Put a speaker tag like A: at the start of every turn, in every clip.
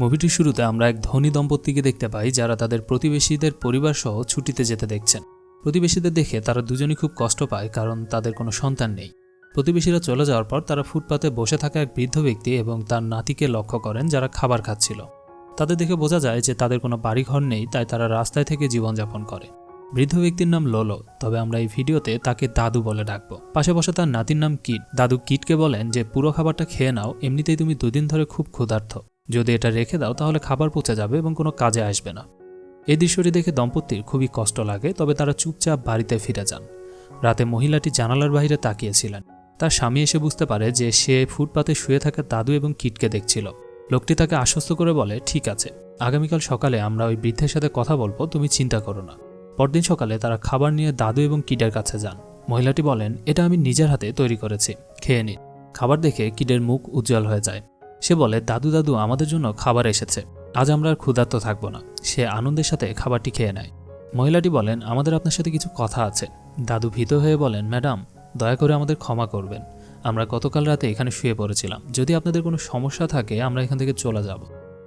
A: মুভিটির শুরুতে আমরা এক ধনী দম্পতিকে দেখতে পাই যারা তাদের প্রতিবেশীদের পরিবার সহ ছুটিতে যেতে দেখছেন। প্রতিবেশীদের দেখে তারা দুজনই খুব কষ্ট পায় কারণ তাদের কোনো সন্তান নেই। প্রতিবেশীরা চলে যাওয়ার পর তারা ফুটপাতে বসে থাকা এক বৃদ্ধ ব্যক্তি এবং তার নাতিকে লক্ষ্য করেন যারা খাবার খাচ্ছিল। তাদের দেখে বোঝা যায় যে তাদের কোনো বাড়িঘর নেই, তাই তারা রাস্তায় থেকে জীবনযাপন করে। বৃদ্ধ ব্যক্তির নাম লোলো, তবে আমরা এই ভিডিওতে তাকে দাদু বলে ডাকবো। পাশে বসে তার নাতির নাম কিট। দাদু কিটকে বলেন যে, পুরো খাবারটা খেয়ে নাও, এমনিতেই তুমি দুদিন ধরে খুব ক্ষুধার্থ যদি এটা রেখে দাও, তাহলে খাবার পচে যাবে এবং কোনো কাজে আসবে না। এই দৃশ্যটি দেখে দম্পতির খুবই কষ্ট লাগে, তবে তারা চুপচাপ বাড়িতে ফিরে যান। রাতে মহিলাটি জানালার বাইরে তাকিয়েছিলেন। তার স্বামী এসে বুঝতে পারে যে সে ফুটপাতে শুয়ে থাকা দাদু এবং কিটকে দেখছিল। লোকটি তাকে আশ্বস্ত করে বলে, ঠিক আছে, আগামীকাল সকালে আমরা ওই বৃদ্ধের সাথে কথা বলব, তুমি চিন্তা করো না। পরদিন সকালে তারা খাবার নিয়ে দাদু এবং কিডের কাছে যান। মহিলাটি বলেন, এটা আমি নিজের হাতে তৈরি করেছি, খেয়ে নিন। খাবার দেখে কিডের মুখ উজ্জ্বল হয়ে যায়। সে বলে, দাদু দাদু, আমাদের জন্য খাবার এসেছে। আজ আমরা আর ক্ষুধার্ত থাকব না। সে আনন্দের সাথে খাবারটি খেয়ে নেয়। মহিলাটি বলেন, আমাদের আপনার সাথে কিছু কথা আছে। দাদু ভীত হয়ে বলেন, ম্যাডাম, দয়া করে আমাদের ক্ষমা করবেন। আমরা গতকাল রাতে এখানে শুয়ে পড়েছিলাম। যদি আপনাদের কোনো সমস্যা থাকে, আমরা এখান থেকে চলে যাব।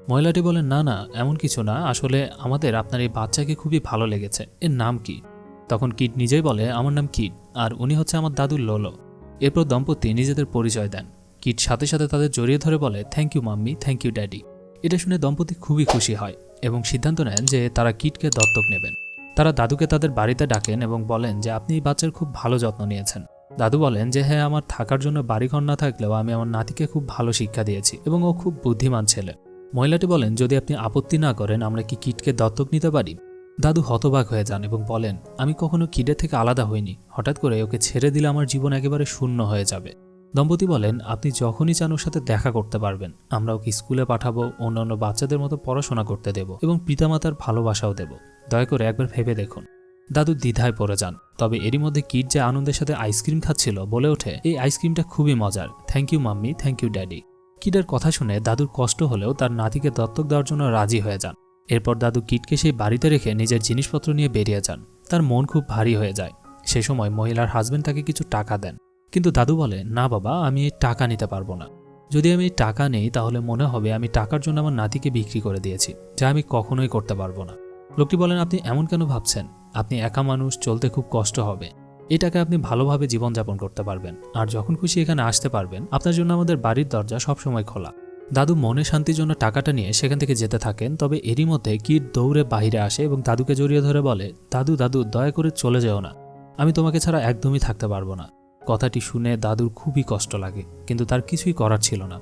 A: মহিলাটি বলেন, না না, এমন কিছু না। আসলে আমাদের আপনার এই বাচ্চাকে খুবই ভালো লেগেছে। এর নাম কি? তখন কিট নিজেই বলে, আমার নাম কিট, আর উনি হচ্ছে আমার দাদুর লোলো। এরপর দম্পতি নিজেদের পরিচয় দেন। কিট সাথে সাথে তাদের জড়িয়ে ধরে বলে thank you mummy thank you daddy এটা শুনে দম্পতি খুবই খুশি হয় এবং সিদ্ধান্ত নেন যে তারা কিটকে দত্তক নেবেন। তারা দাদুকে তাদের বাড়িতে ডাকেন এবং বলেন যে, আপনি এই বাচ্চার খুব ভালো যত্ন নিয়েছেন। দাদু বলেন যে হ্যাঁ আমার থাকার জন্য বাড়িঘর না থাকলেও আমি আমার নাতিকে খুব ভালো শিক্ষা দিয়েছি এবং ও খুব বুদ্ধিমান ছেলে। মহিলাটি বলেন, যদি আপনি আপত্তি না করেন, আমরা কি কিটকে দত্তক নিতে পারি? দাদু হতবাক হয়ে যান এবং বলেন, আমি কখনো কিডের থেকে আলাদা হইনি। হঠাৎ করে ওকে ছেড়ে দিলে আমার জীবন একেবারে শূন্য হয়ে যাবে। দম্পতি বলেন, আপনি যখনই চান ওর সাথে দেখা করতে পারবেন। আমরা ওকে স্কুলে পাঠাবো, অন্যান্য বাচ্চাদের মতো পড়াশোনা করতে দেব এবং পিতামাতার ভালোবাসাও দেব। দয়া করে একবার ভেবে দেখুন। দাদু দ্বিধায় পড়ে যান। তবে এরই মধ্যে কিট যে আনন্দের সাথে আইসক্রিম খাচ্ছিল বলে ওঠে, এই আইসক্রিমটা খুবই মজার। Thank you mummy, thank you daddy. কিডের কথা শুনে দাদুর কষ্ট হলেও তার নাতিকে দত্তক দেওয়ার জন্য রাজি হয়ে যান। এরপর দাদু কিটকে সেই বাড়িতে রেখে নিজের জিনিসপত্র নিয়ে বেরিয়ে যান। তার মন খুব ভারী হয়ে যায়। সে সময় মহিলার হাজব্যান্ড তাকে কিছু টাকা দেন। কিন্তু দাদু বলে, না বাবা, আমি টাকা নিতে পারব না। যদি আমি টাকা নেই, তাহলে মনে হবে আমি টাকার জন্য আমার নাতিকে বিক্রি করে দিয়েছি, যা আমি কখনোই করতে পারব না। লোকটি বলেন, আপনি এমন কেন ভাবছেন? আপনি একা মানুষ, চলতে খুব কষ্ট হবে। এই টাকা আপনি ভালোভাবে জীবনযাপন করতে পারবেন। আর যখন খুশি এখানে আসতে পারবেন, আপনার জন্য আমাদের বাড়ির দরজা সবসময় খোলা। দাদু মনে শান্তির জন্য টাকাটা নিয়ে সেখান থেকে যেতে থাকেন, তবে এরই মধ্যে কিট দৌড়ে বাইরে আসে এবং দাদুকে জড়িয়ে ধরে বলে, দাদু দাদু, দয়া করে চলে যেও না। আমি তোমাকে ছাড়া একদমই থাকতে পারব না। কথাটি শুনে দাদুর খুবই কষ্ট লাগে, কিন্তু তার কিছুই করার ছিল না,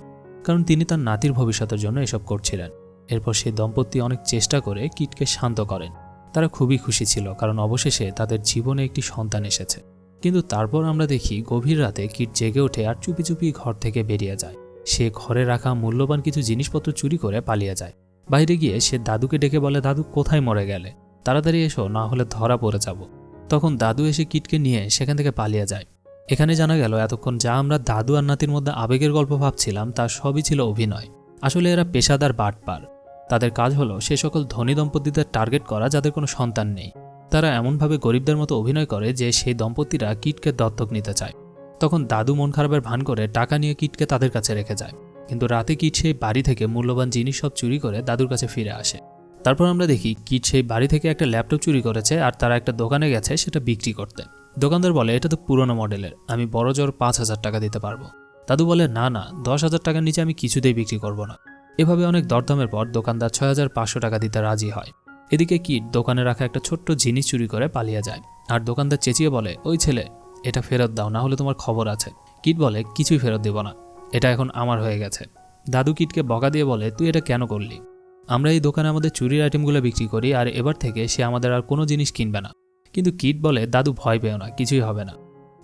A: কারণ তিনি তার নাতির ভবিষ্যতের জন্য এসব করছিলেন। এরপর সেই দম্পতি অনেক চেষ্টা করে কিটকে শান্ত করেন। তারা খুবই খুশি ছিল, কারণ অবশেষে তাদের জীবনে একটি সন্তান এসেছে। কিন্তু তারপর আমরা দেখি গভীর রাতে কিট জেগে ওঠে আর চুপি চুপি ঘর থেকে বেরিয়ে যায়। সে ঘরে রাখা মূল্যবান কিছু জিনিসপত্র চুরি করে পালিয়ে যায়। বাইরে গিয়ে সে দাদুকে ডেকে বলে, দাদু, কোথায় মরে গেলে? তাড়াতাড়ি এসো, না হলে ধরা পড়ে যাব। তখন দাদু এসে কিটকে নিয়ে সেখান থেকে পালিয়ে যায়। এখানে জানা গেল, এতক্ষণ যা আমরা দাদু আর নাতির মধ্যে আবেগের গল্প ভাবছিলাম, তা সবই ছিল অভিনয়। আসলে এরা পেশাদার বাটপার। তাদের কাজ হলো সে সকল ধনী দম্পতিদের টার্গেট করা যাদের কোনো সন্তান নেই। তারা এমনভাবে গরিবদের মতো অভিনয় করে যে সেই দম্পতিরা কিটকে দত্তক নিতে চায়। তখন দাদু মন খারাপের ভান করে টাকা নিয়ে কিটকে তাদের কাছে রেখে যায়। কিন্তু রাতে কিট সেই বাড়ি থেকে মূল্যবান জিনিস সব চুরি করে দাদুর কাছে ফিরে আসে। তারপর আমরা দেখি, কিট সেই বাড়ি থেকে একটা ল্যাপটপ চুরি করেছে আর তারা একটা দোকানে গেছে সেটা বিক্রি করতে। দোকানদার বলে, এটা তো পুরনো মডেলের। আমি বড় জোর পাঁচ হাজার টাকা দিতে পারব। দাদু বলে, না না, দশ হাজার টাকার নিচে আমি কিছুতেই বিক্রি করব না। এভাবে অনেক দরদামের পর দোকানদার ছয় হাজার পাঁচশো টাকা দিতে রাজি হয়। এদিকে কিট দোকানে রাখা একটা ছোট্ট জিনিস চুরি করে পালিয়ে যায়। আর দোকানদার চেঁচিয়ে বলে, ওই ছেলে, এটা ফেরত দাও, না হলে তোমার খবর আছে। কিট বলে, কিছুই ফেরত দেব না। এটা এখন আমার হয়ে গেছে। দাদু কিটকে বকা দিয়ে বলে, তুই এটা কেন করলি? আমরা এই দোকানে আমাদের চুরির আইটেমগুলো বিক্রি করি, আর এবার থেকে সে আমাদের আর কোনো জিনিস কিনবে না। কিন্তু কিট বলে দাদু ভয় পেও না, কিছুই হবে না।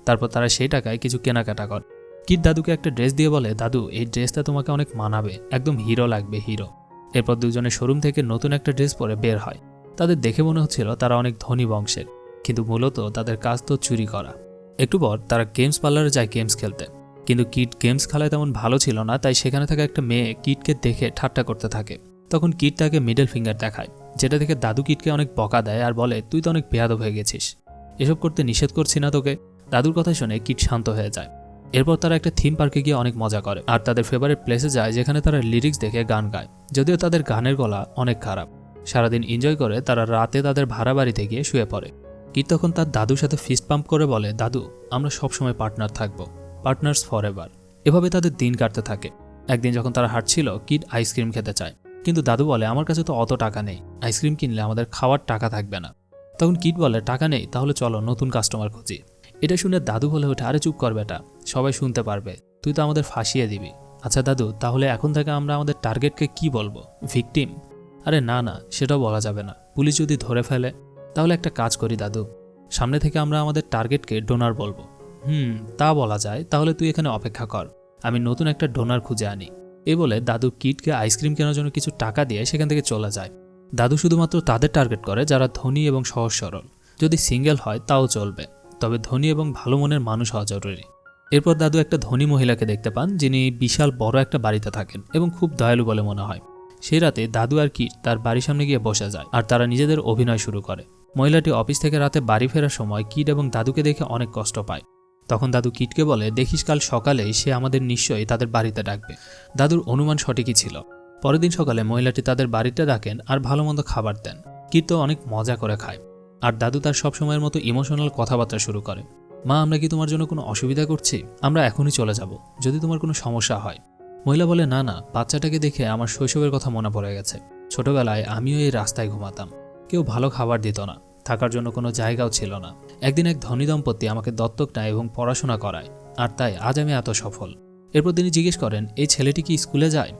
A: তারপর তারা সেই টাকায় কিছু কেনাকাটা করে। কিট দাদুকে একটা ড্রেস দিয়ে বলে, দাদু, এই ড্রেসটা তোমাকে অনেক মানাবে, একদম হিরো লাগবে, হিরো। এরপর দুজনে শোরুম থেকে নতুন একটা ড্রেস পরে বের হয়। তাদের দেখে মনে হচ্ছিল তারা অনেক ধনী বংশের, কিন্তু মূলত তাদের কাজ তো চুরি করা। একটু পর তারা গেমস পার্লারে যায় গেমস খেলতে। কিন্তু কিট গেমস খেলায় তেমন ভালো ছিল না, তাই সেখানে থাকা একটা মেয়ে কিটকে দেখে ঠাট্টা করতে থাকে। তখন কিট তাকে মিডল ফিঙ্গার দেখায়। যেটা দেখে দাদু কিটকে অনেক বকা দেয় আর বলে, তুই তো অনেক বেয়াদব হয়ে গেছিস। এসব করতে নিষেধ করছি না তোকে। দাদুর কথা শুনে কিট শান্ত হয়ে যায়। এরপর তারা একটা থিম পার্কে গিয়ে অনেক মজা করে। আর তাদের ফেভারিট প্লেসে যায় যেখানে তারা লিরিক্স দেখে গান গায়। যদিও তাদের গানের গলা অনেক খারাপ। সারাদিন এনজয় করে তারা রাতে তাদের ভাড়া বাড়িতে গিয়ে শুয়ে পড়ে। কিট তখন তার দাদুর সাথে ফিস্ট পাম্প করে বলে, দাদু, আমরা সবসময় পার্টনার থাকব। পার্টনার্স ফর এভাবে তাদের দিন কাটতে থাকে। একদিন যখন তারা হাঁটছিল, কিট আইসক্রিম খেতে চায়। কিন্তু দাদু বলে, আমার কাছে তো অত টাকা নেই। আইসক্রিম কিনলে আমাদের খাওয়ার টাকা থাকবে না। তখন কিট বলে, টাকা নেই, তাহলে চলো নতুন কাস্টমার খুঁজি। এটা শুনে দাদু বলে ওঠে, আরে চুপ কর বেটা, সবাই শুনতে পারবে, তুই তো আমাদের ফাঁসিয়ে দিবি। আচ্ছা দাদু, তাহলে এখন থেকে আমরা আমাদের টার্গেটকে কি বলব? ভিকটিম আরে না না, সেটাও বলা যাবে না। পুলিশ যদি ধরে ফেলে, তাহলে একটা কাজ করি দাদু। সামনে থেকে আমরা আমাদের টার্গেটকে ডোনার বলব। হুম, তা বলা যায়। তাহলে তুই এখানে অপেক্ষা কর। আমি নতুন একটা ডোনার খুঁজে আনি। এ বলে দাদু কিটকে আইসক্রিম কেনার জন্য কিছু টাকা দিয়ে সেখান থেকে চলে যায়। দাদু শুধুমাত্র তাদের টার্গেট করে যারা ধনী এবং সহজ সরল। যদি সিঙ্গেল হয়, তাও চলবে। তবে ধনী এবং ভালো মনের মানুষ হওয়া জরুরি। এরপর দাদু একটা ধনী মহিলাকে দেখতে পান, যিনি বিশাল বড় একটা বাড়িতে থাকেন এবং খুব দয়ালু বলে মনে হয়। সেই রাতে দাদু আর কিট তার বাড়ির সামনে গিয়ে বসে যায় আর তারা নিজেদের অভিনয় শুরু করে। মহিলাটি অফিস থেকে রাতে বাড়ি ফেরার সময় কিট এবং দাদুকে দেখে অনেক কষ্ট পায়। তখন দাদু কিটকে বলে, দেখিস কাল সকালেই সে আমাদের নিশ্চয়ই তাদের বাড়িতে ডাকবে। দাদুর অনুমান সঠিকই ছিল। পরের দিন সকালে মহিলাটি তাদের বাড়িতে ডাকেন আর ভালো মন্দ খাবার দেন। কিট তো অনেক মজা করে খায়। আর দাদু তার সবসময়ের মতো ইমোশনাল কথাবার্তা শুরু করে। মা, আমরা কি তোমার জন্য কোনো অসুবিধা করছি? আমরা এখনই চলে যাব, যদি তোমার কোনো সমস্যা হয়। মহিলা বলে, না না, বাচ্চাটাকে দেখে আমার শৈশবের কথা মনে পড়ে গেছে। ছোটবেলায় আমিও এই রাস্তায় ঘুমাতাম। কেউ ভালো খাবার দিত না। থাকার জন্য কোনো জায়গাও ছিল না। একদিন এক ধনী দম্পতি আমাকে দত্তক নেয় এবং পড়াশোনা করায়, আর তাই আজ আমি এত সফল। এরপর তিনি জিজ্ঞেস করেন, এই ছেলেটি কি স্কুলে যায়?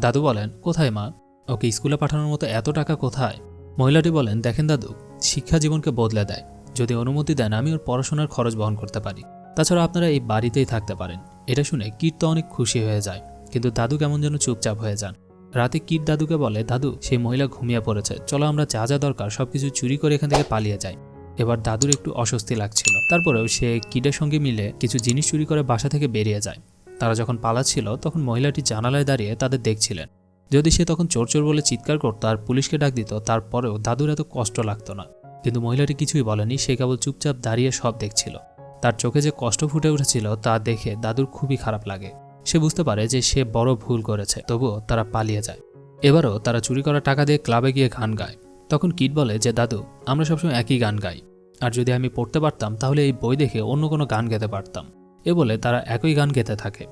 A: দাদু বলেন, কোথায় মা? ওকে স্কুলে পাঠানোর মতো এত টাকা কোথায়? মহিলাটি বলেন, দেখেন দাদু, শিক্ষা জীবনকে বদলে দেয়। যদি অনুমতি দেন, আমি ওর পড়াশোনার খরচ বহন করতে পারি। তাছাড়া আপনারা এই বাড়িতেই থাকতে পারেন। এটা শুনে কিট তো অনেক খুশি হয়ে যায়। কিন্তু দাদু কেমন যেন চুপচাপ হয়ে যান। রাতে কিট দাদুকে বলে, দাদু, সেই মহিলা ঘুমিয়ে পড়েছে। চলো আমরা যা যা দরকার সবকিছু চুরি করে এখান থেকে পালিয়ে যাই। এবার দাদুর একটু অস্বস্তি লাগছিল। তারপরেও সে কিডের সঙ্গে মিলে কিছু জিনিস চুরি করে বাসা থেকে বেরিয়ে যায়। তারা যখন পালাচ্ছিল, তখন মহিলাটি জানালায় দাঁড়িয়ে তাদের দেখছিলেন। যদি সে তখন চোর চোর বলে চিৎকার করতো আর পুলিশকে ডাক দিত, তারপরেও দাদুর এত কষ্ট লাগতো না। কিন্তু মহিলাটি কিছুই বলেনি, সে কেবল চুপচাপ দাঁড়িয়ে সব দেখছিল। তার চোখে যে কষ্ট ফুটে উঠেছিল, তা দেখে দাদুর খুবই খারাপ লাগে। সে বুঝতে পারে যে সে বড় ভুল করেছে, তবুও তারা পালিয়ে যায়। এবারও তারা চুরি করা টাকা দিয়ে ক্লাবে গিয়ে গান গায়। তখন কিট বলে যে, দাদু, আমরা সবসময় একই গান গাই। আর যদি আমি পড়তে পারতাম, তাহলে এই বই দেখে অন্য কোনো গান গেতে পারতাম। এ বলে তারা একই গান গেতে থাকে।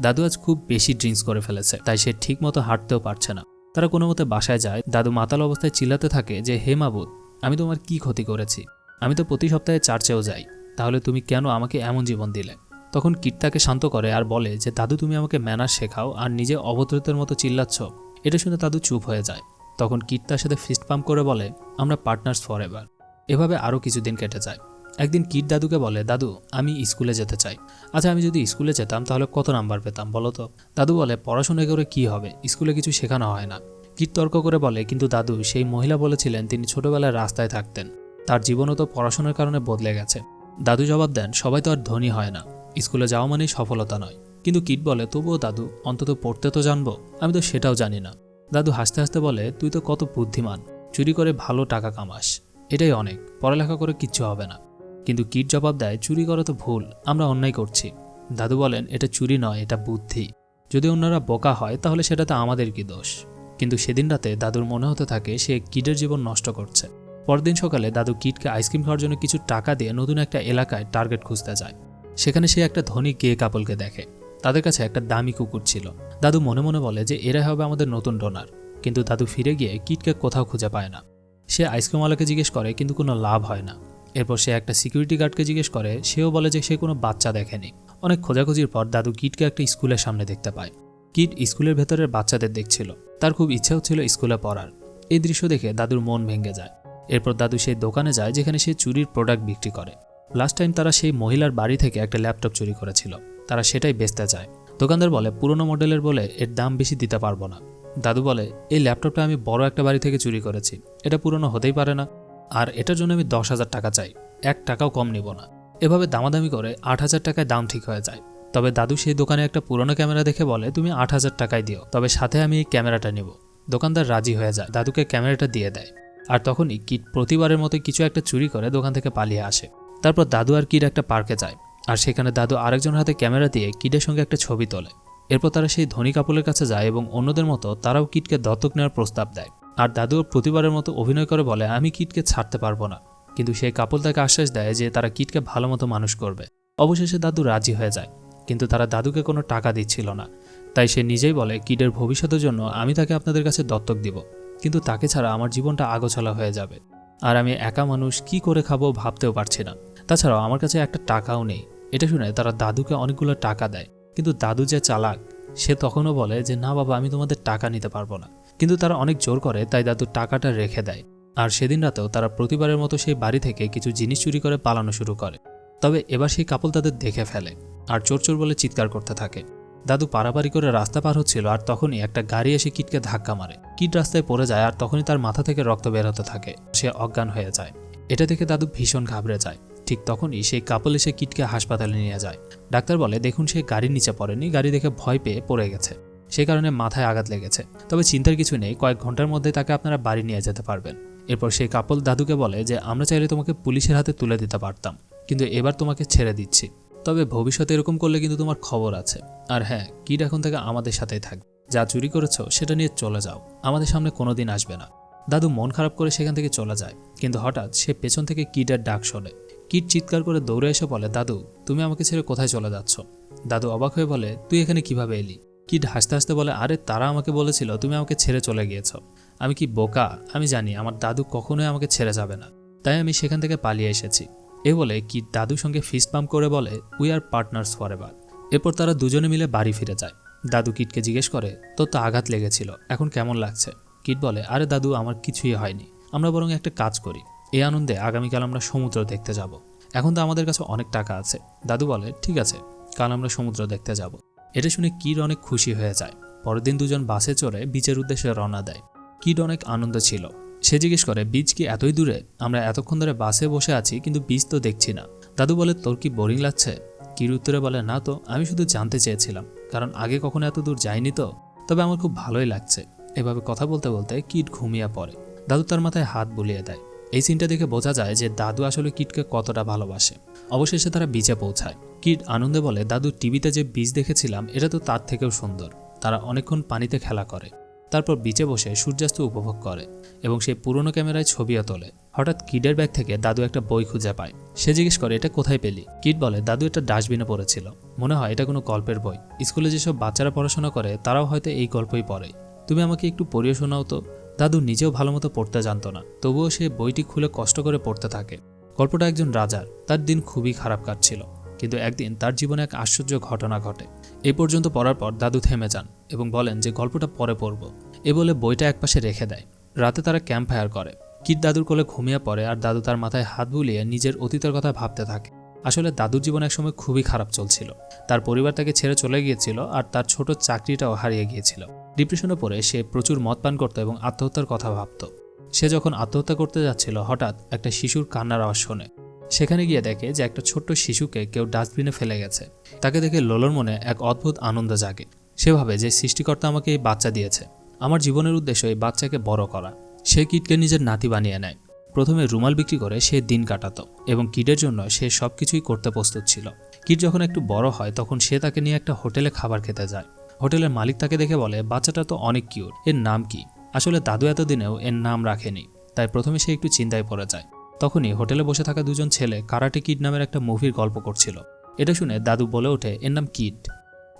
A: দাদু আজ খুব বেশি ড্রিঙ্কস করে ফেলেছে, তাই সে ঠিকমতো হাঁটতেও পারছে না। তারা কোনো মতে বাসায় যায়। দাদু মাতাল অবস্থায় চিল্লাতে থাকে যে, হে মাবুদ, আমি তোমার কি ক্ষতি করেছি? আমি তো প্রতি সপ্তাহে চার্চেও যাই। তাহলে তুমি কেন আমাকে এমন জীবন দিলে? তখন কিট তাকে শান্ত করে আর বলে যে, দাদু, তুমি আমাকে ম্যানার শেখাও আর নিজে অভদ্রতের মতো চিল্লাচ্ছ। এটা শুনে দাদু চুপ হয়ে যায়। তখন কিট তার সাথে ফিস্ট পাম্প করে বলে, আমরা পার্টনার্স ফর এভার এভাবে আরও কিছুদিন কেটে যায়। একদিন কিট দাদুকে বলে, দাদু, আমি স্কুলে যেতে চাই। আচ্ছা আমি যদি স্কুলে যেতাম তাহলে কত নাম্বার পেতাম, বলো তো? দাদু বলে, পড়াশোনা করে কি হবে? স্কুলে কিছু শেখানো হয় না। কিট তর্ক করে বলে, কিন্তু দাদু, সেই মহিলা বলেছিলেন তিনি ছোটবেলায় রাস্তায় থাকতেন। তার জীবনও তো পড়াশোনার কারণে বদলে গেছে। দাদু জবাব দেন, সবাই তো আর ধনী হয় না। স্কুলে যাওয়া মানেই সফলতা নয়। কিন্তু কিট বলে, তবুও দাদু, অন্তত পড়তে তো জানব। আমি তো সেটাও জানি না। দাদু হাসতে হাসতে বলে, তুই তো কত বুদ্ধিমান। চুরি করে ভালো টাকা কামাস। এটাই অনেক। পড়ালেখা করে কিচ্ছু হবে না। কিন্তু কিট জবাব দেয়, চুরি করা তো ভুল। আমরা অন্যায় করছি। দাদু বলেন, এটা চুরি নয়, এটা বুদ্ধি। যদি অন্যরা বোকা হয়, তাহলে সেটা তো আমাদের কি দোষ? কিন্তু সেদিন রাতে দাদুর মনে হতে থাকে, সে কিটের জীবন নষ্ট করছে। পরদিন সকালে দাদু কিটকে আইসক্রিম খাওয়ার জন্য কিছু টাকা দিয়ে নতুন একটা এলাকায় টার্গেট খুঁজতে যায়। সেখানে সে একটা ধনী গে কাপলকে দেখে। তাদের কাছে একটা দামি কুকুর ছিল। দাদু মনে মনে বলে যে, এরাই হবে আমাদের নতুন ডোনার। কিন্তু দাদু ফিরে গিয়ে কিটকে কোথাও খুঁজে পায় না। সে আইসক্রিমওয়ালাকে জিজ্ঞেস করে, কিন্তু কোনো লাভ হয় না। এরপর সে একটা সিকিউরিটি গার্ডকে জিজ্ঞেস করে, সেও বলে যে, সে কোনো বাচ্চা দেখেনি। অনেক খোঁজাখুঁজির পর দাদু কিটকে একটা স্কুলের সামনে দেখতে পায়। কিট স্কুলের ভেতরের বাচ্চাদের দেখছিল। তার খুব ইচ্ছে হচ্ছিল স্কুলে পড়ার। এই দৃশ্য দেখে দাদুর মন ভেঙে যায়। এরপর দাদু সেই দোকানে যায়, যেখানে সে চুরির প্রোডাক্ট বিক্রি করে। লাস্ট টাইম তারা সেই মহিলার বাড়ি থেকে একটা ল্যাপটপ চুরি করেছিল। তারা সেটাই বেচতে চায়। দোকানদার বলে, পুরনো মডেলের বলে এর দাম বেশি দিতে পারব না। দাদু বলে, এই ল্যাপটপটা আমি বড় একটা বাড়ি থেকে চুরি করেছি। এটা পুরনো হতেই পারে না। আর এটার জন্য আমি দশ হাজার টাকা চাই। এক টাকাও কম নিব না। এভাবে দামাদামি করে আট হাজার টাকায় দাম ঠিক হয়ে যায়। তবে দাদু সেই দোকানে একটা পুরনো ক্যামেরা দেখে বলে, তুমি আট হাজার টাকায় দিও। তবে সাথে আমি এই ক্যামেরাটা নিব। দোকানদার রাজি হয়ে যায়। দাদুকে ক্যামেরাটা দিয়ে দেয়। আর তখনই কিট প্রতিবারের মতো কিছু একটা চুরি করে দোকান থেকে পালিয়ে আসে। তারপর দাদু আর কিট একটা পার্কে যায়, আর সেখানে দাদু আরেকজন হাতে ক্যামেরা দিয়ে কিডের সঙ্গে একটা ছবি তোলে। এরপর তারা সেই ধনী কাপলের কাছে যায় এবং অন্যদের মতো তারাও কিটকে দত্তক নেওয়ার প্রস্তাব দেয়। আর দাদু প্রতিবারের মতো অভিনয় করে বলে, আমি কিটকে ছাড়তে পারব না। কিন্তু সেই কাপল তাকে আশ্বাস দেয় যে তারা কিটকে ভালো মতো মানুষ করবে। অবশেষে দাদু রাজি হয়ে যায়, কিন্তু তারা দাদুকে কোনো টাকা দিচ্ছিল না। তাই সে নিজেই বলে কিডের ভবিষ্যতের জন্য আমি তাকে আপনাদের কাছে দত্তক দিব, কিন্তু তাকে ছাড়া আমার জীবনটা আগোছালা হয়ে যাবে। আর আমি একা মানুষ কি করে খাব ভাবতেও পারছি না। তাছাড়াও আমার কাছে একটা টাকাও নেই। এটা শুনে তারা দাদুকে অনেকগুলো টাকা দেয়। কিন্তু দাদু যে চালাক, সে তখনও বলে যে, না বাবা, আমি তোমাদের টাকা নিতে পারব না। কিন্তু তারা অনেক জোর করে তাই দাদু টাকাটা রেখে দেয়। আর সেদিন রাতেও তারা প্রতিবারের মতো সেই বাড়ি থেকে কিছু জিনিস চুরি করে পালানো শুরু করে। তবে এবার সেই কাপল তাদের দেখে ফেলে আর চোর চোর বলে চিৎকার করতে থাকে। দাদু পারাপারি করে রাস্তা পার হচ্ছিল আর তখনই একটা গাড়ি এসে কিটকে ধাক্কা মারে। কিট রাস্তায় পড়ে যায় আর তখনই তার মাথা থেকে রক্ত বের হতে থাকে। সে অজ্ঞান হয়ে যায়। এটা দেখে দাদু ভীষণ ঘাবড়ে যায়। ঠিক তখনই সেই কাপল এসে কিটকে হাসপাতালে নিয়ে যায়। ডাক্তার বলে, দেখুন, সে গাড়ির নিচে পড়েনি। গাড়ি দেখে ভয় পেয়ে পড়ে গেছে। সে কারণে মাথায় আঘাত লেগেছে। তবে চিন্তার কিছু নেই। কয়েক ঘণ্টার মধ্যে তাকে আপনারা বাড়ি নিয়ে যেতে পারবেন। এরপর সেই কাপল দাদুকে বলে যে, আমরা চাইলে তোমাকে পুলিশের হাতে তুলে দিতে পারতাম। কিন্তু এবার তোমাকে ছেড়ে দিচ্ছি। তবে ভবিষ্যতে এরকম করলে কিন্তু তোমার খবর আছে। আর হ্যাঁ কিড এখন থেকে আমাদের সাথেই থাকবে যা চুরি করেছ, সেটা নিয়ে চলে যাও। আমাদের সামনে কোনোদিন আসবে না। দাদু মন খারাপ করে সেখান থেকে চলে যায়। কিন্তু হঠাৎ সে পেছন থেকে কিডের ডাক শোনে। কিট চিৎকার করে দৌড়ে এসে বলে, দাদু, তুমি আমাকে ছেড়ে কোথায় চলে যাচ্ছ? দাদু অবাক হয়ে বলে, তুই এখানে কীভাবে এলি? কিট হাসতে হাসতে বলে, আরে, তারা আমাকে বলেছিল তুমি আমাকে ছেড়ে চলে গিয়েছ। আমি কি বোকা? আমি জানি, আমার দাদু কখনোই আমাকে ছেড়ে যাবে না। তাই আমি সেখান থেকে পালিয়ে এসেছি। এ বলে কিট দাদুর সঙ্গে ফিস্ট পাম্প করে বলে we are partners forever এরপর তারা দুজনে মিলে বাড়ি ফিরে যায়। দাদু কিটকে জিজ্ঞেস করে, তোর তো আঘাত লেগেছিল, এখন কেমন লাগছে? কিট বলে, আরে, দাদু, আমার কিছুই হয়নি। আমরা বরং একটা কাজ করি। এই আনন্দে আগামীকাল আমরা সমুদ্র দেখতে যাব। এখন তো আমাদের কাছে অনেক টাকা আছে। দাদু বলে, ঠিক আছে, কাল আমরা সমুদ্র দেখতে যাব। এটা শুনে কিড অনেক খুশি হয়ে যায়। পরের দিন দুজন বাসে চড়ে বিচের উদ্দেশ্যে রওনা দেয়। কিড অনেক আনন্দ ছিল। সে জিজ্ঞেস করে বীজ কি এতই দূরে? আমরা এতক্ষণ ধরে বাসে বসে আছি, কিন্তু বীজ তো দেখছি না। দাদু বলে, তোর কি বোরিং লাগছে? কির উত্তরে বলে, না তো, আমি শুধু জানতে চেয়েছিলাম, কারণ আগে কখনো এত দূর যাইনি তো, তবে আমার খুব ভালোই লাগছে। এভাবে কথা বলতে বলতে কিট ঘুমিয়ে পড়ে। দাদু তার মাথায় হাত বুলিয়ে দেয়। এই সিনটা দেখে বোঝা যায় যে দাদু আসলে কিটকে কতটা ভালোবাসে। অবশেষে তারা বিচে পৌঁছায়। কিট আনন্দে বলে, দাদু, টিভিতে যে বীজ দেখেছিলাম, এটা তো তার থেকেও সুন্দর। তারা অনেকক্ষণ পানিতে খেলা করে। তারপর বিচে বসে সূর্যাস্ত উপভোগ করে এবং সে পুরনো ক্যামেরায় ছবিও তোলে। হঠাৎ কিডের ব্যাগ থেকে দাদু একটা বই খুঁজে পায়। সে জিজ্ঞেস করে, এটা কোথায় পেলি? কিড বলে, দাদু একটা ডাস্টবিনে পড়েছিল। মনে হয় এটা কোনো গল্পের বই। স্কুলে যেসব বাচ্চারা পড়াশোনা করে, তারাও হয়তো এই গল্পই পড়ে। তুমি আমাকে একটু পড়িয়ে শোনাও তো। দাদু নিজেও ভালো মতো পড়তে জানতো না, তবুও সে বইটি খুলে কষ্ট করে পড়তে থাকে। গল্পটা একজন রাজার, তার দিন খুবই খারাপ কাটছিল, কিন্তু একদিন তার জীবনে এক আশ্চর্য ঘটনা ঘটে। এই পর্যন্ত পড়ার পর দাদু থেমে যান এবং বলেন যে গল্পটা পরে পড়ব। এ বলে বইটা একপাশে রেখে দেয়। রাতে তারা ক্যাম্প ফায়ার করে। কিট দাদুর কোলে ঘুমিয়ে পড়ে আর দাদু তার মাথায় হাত বুলিয়ে নিজের অতীতের কথা ভাবতে থাকে। আসলে দাদুর জীবন একসময় খুবই খারাপ চলছিল। তার পরিবার তাকে ছেড়ে চলে গিয়েছিল আর তার ছোট চাকরিটাও হারিয়ে গিয়েছিল। ডিপ্রেশনে পড়ে সে প্রচুর মদ পান করত এবং আত্মহত্যার কথা ভাবত। সে যখন আত্মহত্যা করতে যাচ্ছিল, হঠাৎ একটা শিশুর কান্নার আওয়াজ শোনে। সেখানে গিয়ে দেখে যে একটা ছোট্ট শিশুকে কেউ ডাস্টবিনে ফেলে গেছে। তাকে দেখে লোলোর মনে এক অদ্ভুত আনন্দ জাগে। সে ভাবে যে সৃষ্টিকর্তা আমাকে এই বাচ্চা দিয়েছে। আমার জীবনের উদ্দেশ্য এই বাচ্চাকে বড় করা। সে কিটকে নিজের নাতি বানিয়ে নেয়। প্রথমে রুমাল বিক্রি করে সে দিন কাটাতো এবং কিডের জন্য সে সব কিছুই করতে প্রস্তুত ছিল। কিড যখন একটু বড় হয়, তখন সে তাকে নিয়ে একটা হোটেলে খাবার খেতে যায়। হোটেলের মালিক তাকে দেখে বলে, বাচ্চাটা তো অনেক কিউট। এর নাম কি? আসলে দাদু এতদিনেও এর নাম রাখেনি, তাই প্রথমে সে একটু চিন্তায় পড়ে যায়। তখনই হোটেলে বসে থাকা দুজন ছেলে কারাটে কিড নামের একটা মুভির গল্প করছিল। এটা শুনে দাদু বলে ওঠে, এর নাম কিড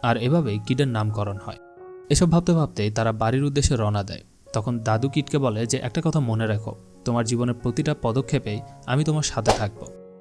A: আর এভাবেই কিডের নামকরণ হয়। এসব ভাবতে ভাবতেই তারা বাড়ির উদ্দেশ্যে রওনা দেয়। তখন দাদু কিটকে বলে যে, একটা কথা মনে রাখো। তোমার জীবনের প্রতিটা পদক্ষেপেই আমি তোমার সাথে থাকব।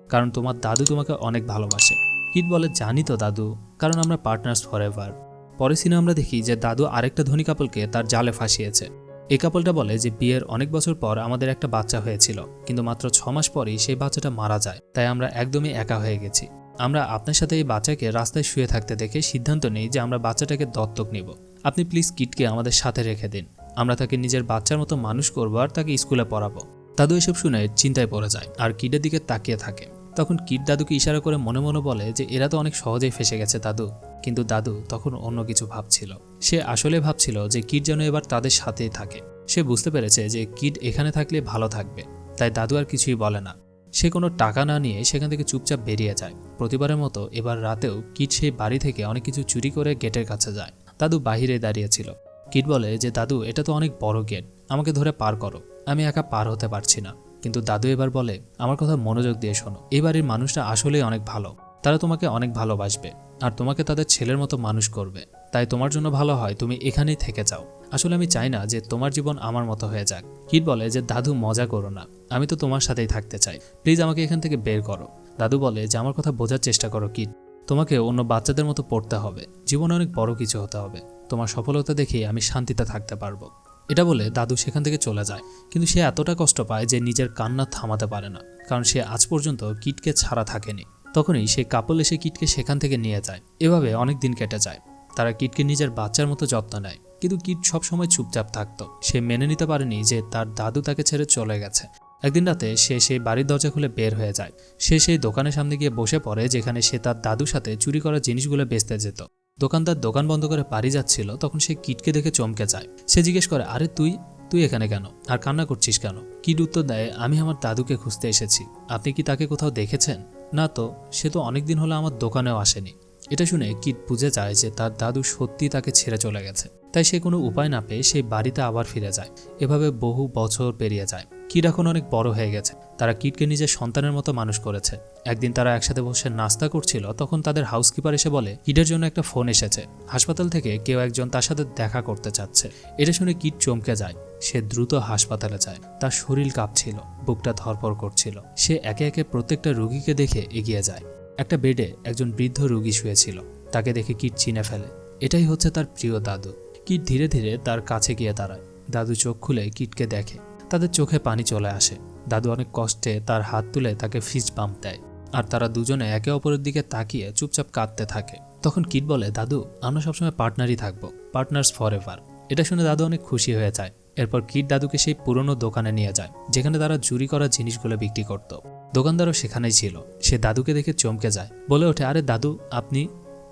A: কারণ তোমার দাদু তোমাকে অনেক ভালোবাসে। কিট বলে, জানি তো দাদু, কারণ আমরা পার্টনার্স ফর এভার পরে সিনে আমরা দেখি যে দাদু আরেকটা ধনী কাপলকে তার জালে ফাঁসিয়েছে। এই কাপলটা বলে যে, বিয়ের অনেক বছর পর আমাদের একটা বাচ্চা হয়েছিল, কিন্তু মাত্র ছ মাস পরই সেই বাচ্চাটা মারা যায়, তাই আমরা একদমই একা হয়ে গেছি। আমরা আপনার সাথে এই বাচ্চাকে রাস্তায় শুয়ে থাকতে দেখে সিদ্ধান্ত নেই যে আমরা বাচ্চাটাকে দত্তক নিব। আপনি প্লিজ কিটকে আমাদের সাথে রেখে দিন। আমরা তাকে নিজের বাচ্চার মতো মানুষ করব আর তাকে স্কুলে পড়াবো। দাদু এসব শুনে চিন্তায় পড়ে যায় আর কিডের দিকে তাকিয়ে থাকে। তখন কিট দাদুকে ইশারা করে মনে মনে বলে যে এরা তো অনেক সহজেই ফেসে গেছে দাদু। কিন্তু দাদু তখন অন্য কিছু ভাবছিল। সে আসলে ভাবছিল যে কিট যেন এবার তাদের সাথেই থাকে। সে বুঝতে পেরেছে যে কিট এখানে থাকলে ভালো থাকবে। তাই দাদু আর কিছুই বলে না। সে কোনো টাকা না নিয়ে সেখান থেকে চুপচাপ বেরিয়ে যায়। প্রতিবারের মতো এবার রাতেও কিট সেই বাড়ি থেকে অনেক কিছু চুরি করে গেটের কাছে যায়। দাদু বাহিরে দাঁড়িয়েছিল কিট বলে যে, দাদু, এটা তো অনেক বড় গেট। আমাকে ধরে পার করো। আমি একা পার হতে পারছি না। কিন্তু দাদু এবার বলে, আমার কথা মনোযোগ দিয়ে শোনো। এই মানুষটা আসলেই অনেক ভালো। তারা তোমাকে অনেক ভালোবাসবে। আর তোমাকে তাদের ছেলের মতো মানুষ করবে। তাই তোমার জন্য ভালো হয়, তুমি এখানেই থেকে যাও। আসলে আমি চাই না যে, তোমার জীবন আমার মতো হয়ে যাক। কিট বলে যে, দাদু, মজা করো না। আমি তো তোমার সাথেই থাকতে চাই। প্লিজ আমাকে এখান থেকে বের করো। দাদু বলে যে, আমার কথা বোঝার চেষ্টা করো, কিট। তোমাকে অন্য বাচ্চাদের মতো পড়তে হবে। জীবনে অনেক বড় কিছু হতে হবে। তোমার সফলতা দেখেই আমি শান্তিতে থাকতে পারব। এটা বলে দাদু সেখান থেকে চলে যায়। কিন্তু সে এতটা কষ্ট পায় যে নিজের কান্না থামাতে পারে না, কারণ সে আজ পর্যন্ত কিটকে ছাড়া থাকেনি। তখনই সে কাপল এসে কিটকে সেখান থেকে নিয়ে যায়। এভাবে অনেক দিন কেটে যায়। তারা কিটকে নিজের বাচ্চার মতো যত্ন নেয়, কিন্তু কিট সবসময় চুপচাপ থাকতো। সে মেনে নিতে পারেনি যে তার দাদু তাকে ছেড়ে চলে গেছে। একদিন রাতে সে সেই বাড়ির দরজা খুলে বের হয়ে যায়। সে সেই দোকানের সামনে গিয়ে বসে পড়ে, যেখানে সে তার দাদুর সাথে চুরি করা জিনিসগুলো বেচতে যেত। দোকানদার দোকান বন্ধ করে পাড়ি যাচ্ছিল, তখন সে কিটকে দেখে চমকে যায়। সে জিজ্ঞেস করে, আরে তুই? তুই এখানে কেন? আর কান্না করছিস কেন? কিট উত্তর দেয়, আমি আমার দাদুকে খুঁজতে এসেছি। আপনি কি তাকে কোথাও দেখেছেন? না তো, সে তো অনেকদিন হলো আমার দোকানেও আসেনি। এটা শুনে কিট বুঝে যায় যে তার দাদু সত্যি তাকে ছেড়ে চলে গেছে। তাই সে কোনো উপায় না পেয়ে সেই বাড়িতে আবার ফিরে যায়। এভাবে বহু বছর পেরিয়ে যায়। কিট এখন অনেক বড় হয়ে গেছে। তারা কিটকে নিজের সন্তানের মতো মানুষ করেছে। একদিন তারা একসাথে বসে নাস্তা করছিল, তখন তাদের হাউসকিপার এসে বলে, কিটের জন্য একটা ফোন এসেছে। হাসপাতাল থেকে কেউ একজন তার সাথে দেখা করতে চাচ্ছে। এটা শুনে কিট চমকে যায়। সে দ্রুত হাসপাতালে যায়। তার শরীর কাঁপছিল, বুকটা ধরপড় করছিল। সে একে একে প্রত্যেকটা রুগীকে দেখে এগিয়ে যায়। একটা বেডে একজন বৃদ্ধ রুগী শুয়েছিল। তাকে দেখে কিট চিনে ফেলে। এটাই হচ্ছে তার প্রিয় দাদু। কিট ধীরে ধীরে তার কাছে গিয়ে দাঁড়ায়। দাদু চোখ খুলে কিটকে দেখে। তাদের চোখে পানি চলে আসে। দাদু অনেক কষ্টে তার হাত তুলে তাকে ফিজ পাম্প দেয়। আর তারা দুজনে একে অপরের দিকে তাকিয়ে চুপচাপ কাঁদতে থাকে। তখন কিট বলে, দাদু, আমরা সবসময় পার্টনারই থাকব। পার্টনার্স ফর এভার এটা শুনে দাদু অনেক খুশি হয়ে যায়। এরপর কিট দাদুকে সেই পুরনো দোকানে নিয়ে যায়, যেখানে তারা চুরি করা জিনিসগুলো বিক্রি করত। দোকানদারও সেখানেই ছিল। সে দাদুকে দেখে চমকে যায়। বলে ওঠে, আরে দাদু, আপনি?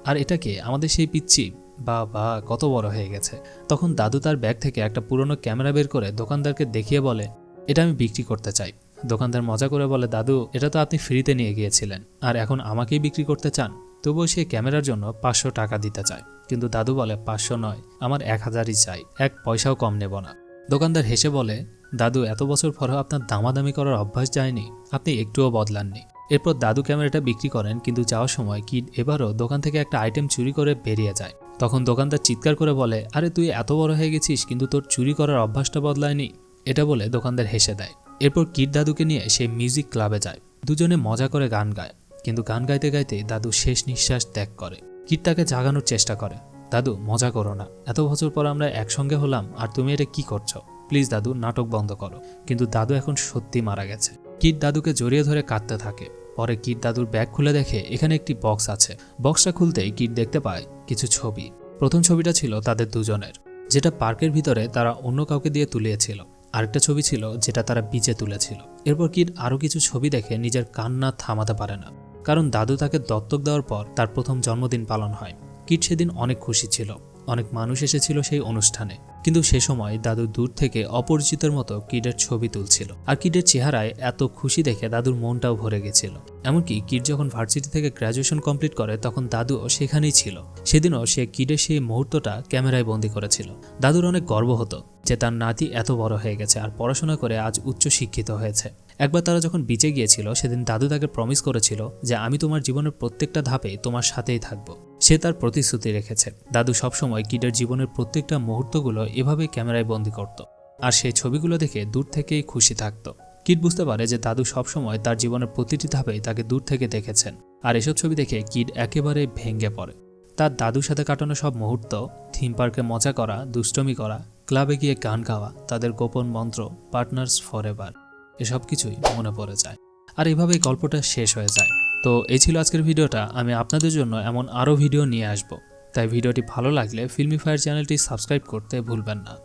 A: আর এটাকে আমাদের সেই পিচ্ছি বা বা কত বড় হয়ে গেছে। তখন দাদু তার ব্যাগ থেকে একটা পুরনো ক্যামেরা বের করে দোকানদারকে দেখিয়ে বলে, এটা আমি বিক্রি করতে চাই। দোকানদার মজা করে বলে, দাদু, এটা তো আপনি ফ্রিতে নিয়ে গিয়েছিলেন, আর এখন আমাকেই বিক্রি করতে চান? তবুও সে ক্যামেরার জন্য পাঁচশো টাকা দিতে চায়। কিন্তু দাদু বলে, পাঁচশো নয়, আমার এক হাজারই চাই, এক পয়সাও কম নেব না। দোকানদার হেসে বলে, দাদু, এত বছর পরেও আপনার দামাদামি করার অভ্যাস যায়নি, আপনি একটুও বদলাননি। এরপর দাদু ক্যামেরাটা বিক্রি করেন, কিন্তু যাওয়ার সময় কিড এবারও দোকান থেকে একটা আইটেম চুরি করে বেরিয়ে যায়। তখন দোকানদার চিৎকার করে বলে, আরে, তুই এত বড় হয়ে গেছিস, কিন্তু তোর চুরি করার অভ্যাসটা বদলায়নি? এটা বলে দোকানদার হেসে দেয়। এরপর কিড দাদুকে নিয়ে সে মিউজিক ক্লাবে যায়। দুজনে মজা করে গান গায়, কিন্তু গান গাইতে গাইতে দাদু শেষ নিঃশ্বাস ত্যাগ করে। কিড তাকে জাগানোর চেষ্টা করে। দাদু, মজা করো না। এত বছর পর আমরা একসঙ্গে হলাম, আর তুমি এটা কি করছ? প্লিজ দাদু, নাটক বন্ধ করো। কিন্তু দাদু এখন সত্যি মারা গেছে। কিট দাদুকে জড়িয়ে ধরে কাঁদতে থাকে। পরে কিট দাদুর ব্যাগ খুলে দেখে এখানে একটি বক্স আছে। বক্সটা খুলতেই কিট দেখতে পায় কিছু ছবি। প্রথম ছবিটা ছিল তাদের দুজনের, যেটা পার্কের ভিতরে তারা অন্য কাউকে দিয়ে তুলিয়েছিল আরেকটা ছবি ছিল যেটা তারা বিচে তুলেছিল। এরপর কিট আরও কিছু ছবি দেখে নিজের কান্না থামাতে পারে না। কারণ দাদু তাকে দত্তক দেওয়ার পর তার প্রথম জন্মদিন পালন হয়। কিট সেদিন অনেক খুশি ছিল। অনেক মানুষ এসেছিল সেই অনুষ্ঠানে। কিন্তু সে সময় দাদু দূর থেকে অপরিচিতের মতো কিডের ছবি তুলছিল। আর কিডের চেহারায় এত খুশি দেখে দাদুর মনটাও ভরে গেছিল। এমনকি কিড যখন ভার্সিটি থেকে গ্র্যাজুয়েশন কমপ্লিট করে, তখন দাদুও সেখানেই ছিল। সেদিনও সে কিডের সেই মুহূর্তটা ক্যামেরায় বন্দি করেছিল। দাদুর অনেক গর্ব হতো যে তার নাতি এত বড় হয়ে গেছে আর পড়াশোনা করে আজ উচ্চ শিক্ষিত হয়েছে। একবার তারা যখন বিচে গিয়েছিল, সেদিন দাদু তাকে প্রমিস করেছিল যে, আমি তোমার জীবনের প্রত্যেকটা ধাপে তোমার সাথেই থাকব। সে তার প্রতিশ্রুতি রেখেছে। দাদু সবসময় কিডের জীবনের প্রত্যেকটা মুহূর্তগুলো এভাবে ক্যামেরায় বন্দি করত আর সেই ছবিগুলো দেখে দূর থেকেই খুশি থাকত। কিড বুঝতে পারে যে দাদু সবসময় তার জীবনের প্রতিটি ধাপেই তাকে দূর থেকে দেখেছেন আর এসব ছবি দেখে কিড একেবারে ভেঙে পড়ে। তার দাদুর সাথে কাটানো সব মুহূর্ত, থিম পার্কে মজা করা, দুষ্টমি করা, ক্লাবে গিয়ে গান গাওয়া, তাদের গোপন মন্ত্র, পার্টনার্স ফর এভার এসব কিছুই মনে পড়ে যায়। আর এভাবেই গল্পটা শেষ হয়ে যায়। তো এই ছিল আজকের ভিডিওটা। আমি আপনাদের জন্য এমন আরও ভিডিও নিয়ে আসব। তাই ভিডিওটি ভালো লাগলে ফিল্মি ফায়ার চ্যানেলটি সাবস্ক্রাইব করতে ভুলবেন না।